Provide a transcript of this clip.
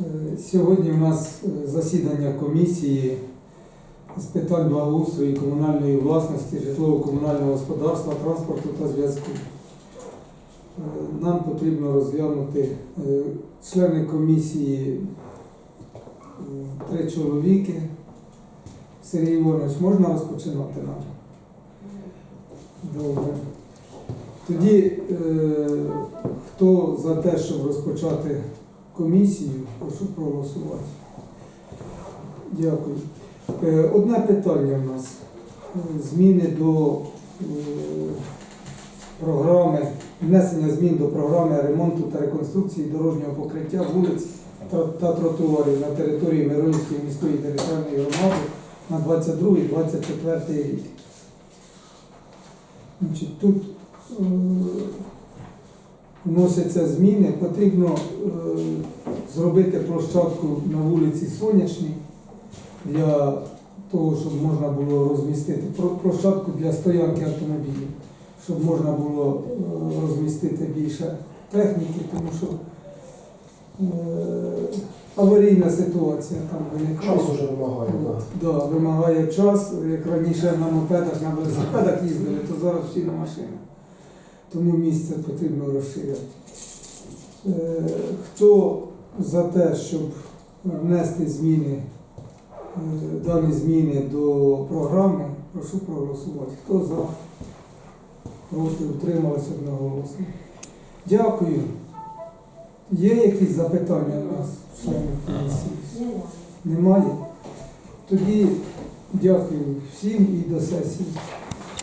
Е, Сьогодні у нас е, засідання комісії з питань благоустрою і комунальної власності, житлово-комунального господарства, транспорту та зв'язку. Е, Нам потрібно розглянути члени комісії три чоловіки. Сергій Іванович, можна розпочинати нам? Добре. Тоді хто за те, щоб розпочати комісію, прошу проголосувати. Дякую. Е, Одне питання в нас. Е, Зміни до е, програми, внесення змін до програми ремонту та реконструкції дорожнього покриття вулиць та, тротуарів на території Миронівської міської територіальної громади на 22-24 рік. Значить, тут вносяться зміни. Потрібно зробити площадку на вулиці Сонячній для того, щоб можна було розмістити площадку для стоянки автомобілів, щоб можна було е, розмістити більше техніки, тому що е, аварійна ситуація там виникає. Час уже вимагає, Да, вимагає час. Як раніше на мопедах, на велосипедах їздили, то зараз всі на машинах. Тому місце потрібно розширяти. Е, Хто за те, щоб внести зміни, е, дані зміни до програми, прошу проголосувати. Хто за? Проти утрималися одноголосно. Дякую. Є якісь запитання у нас, членів комісії? Немає? Тоді дякую всім і до сесії.